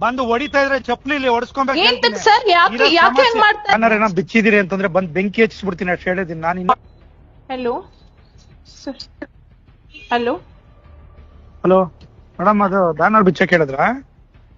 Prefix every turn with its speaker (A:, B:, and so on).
A: ಬಂದು ಹೊಡಿತಾ ಇದ್ರೆ ಚಪ್ಪಲಿ ಹೊಡ್ಸ್ಕೊಂಬೇಕು
B: ಹೊಡಿಸ್ಕೊಂಬೇಕು ಸರ್? ಯಾಕೆ ಯಾಕೆ ಹಂಗ್ ಮಾಡ್ತಾ
A: ಬ್ಯಾನರ್ ಏನೋ ಬಿಚ್ಚಿದಿರಿ ಅಂತಂದ್ರೆ ಬಂದ್ ಬೆಂಕಿ ಹಚ್ಚಿಸ್ಬಿಡ್ತೀನಿ ಅಷ್ಟು ಹೇಳಿದೀನಿ. ನಾನು ಇನ್ನ
B: ಹಲೋ ಹಲೋ
A: ಹಲೋ ಮೇಡಮ್ ಅದು ಬ್ಯಾನರ್ ಬಿಚ್ಚಕ್ ಹೇಳಿದ್ರಾ